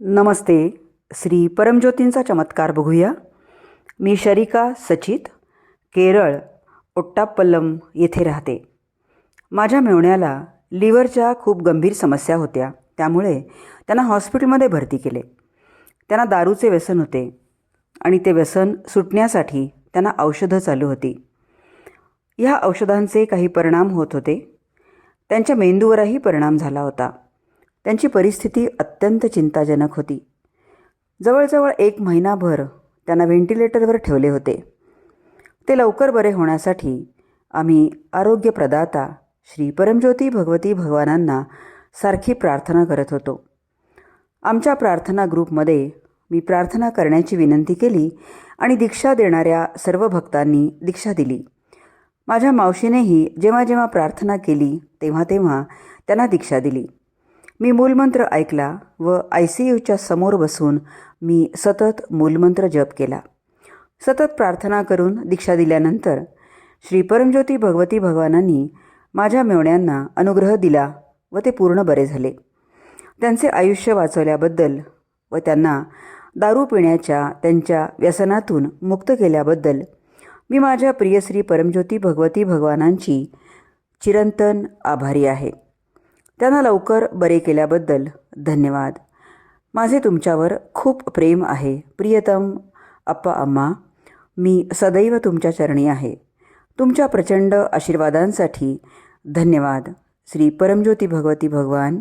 नमस्ते. श्री परमज्योतींचा चमत्कार बघूया. मी शरिका सचित केरळ ओट्टापल्लम येथे राहते. माझ्या मेवण्याला लिव्हरच्या खूप गंभीर समस्या होत्या. त्यामुळे त्यांना हॉस्पिटलमध्ये भरती केले. त्यांना दारूचे व्यसन होते आणि ते व्यसन सुटण्यासाठी त्यांना औषधं चालू होती. ह्या औषधांचे काही परिणाम होत होते. त्यांच्या मेंदूवरही परिणाम झाला होता. त्यांची परिस्थिती अत्यंत चिंताजनक होती. जवळजवळ एक महिनाभर त्यांना व्हेंटिलेटरवर ठेवले होते. ते लवकर बरे होण्यासाठी आम्ही आरोग्यप्रदाता श्री परमज्योती भगवती भगवानांना सारखी प्रार्थना करत होतो. आमच्या प्रार्थना ग्रुपमध्ये मी प्रार्थना करण्याची विनंती केली आणि दीक्षा देणाऱ्या सर्व भक्तांनी दीक्षा दिली. माझ्या मावशीनेही जेव्हा जेव्हा प्रार्थना केली तेव्हा तेव्हा त्यांना दीक्षा दिली. मी मूलमंत्र ऐकला व आय सी यूच्या समोर बसून मी सतत मूलमंत्र जप केला. सतत प्रार्थना करून दीक्षा दिल्यानंतर श्री परमज्योती भगवती भगवानांनी माझ्या मेवण्यांना अनुग्रह दिला व ते पूर्ण बरे झाले. त्यांचे आयुष्य वाचवल्याबद्दल व त्यांना दारू पिण्याच्या त्यांच्या व्यसनातून मुक्त केल्याबद्दल मी माझ्या प्रिय श्री परमज्योती भगवती भगवानांची चिरंतन आभारी आहे. त्यांना लवकर बरे केल्याबद्दल धन्यवाद. माझे तुमच्यावर खूप प्रेम आहे. प्रियतम अप्पा अम्मा मी सदैव तुमच्या चरणी आहे. तुमच्या प्रचंड आशीर्वादांसाठी धन्यवाद. श्री परमज्योती भगवती भगवान.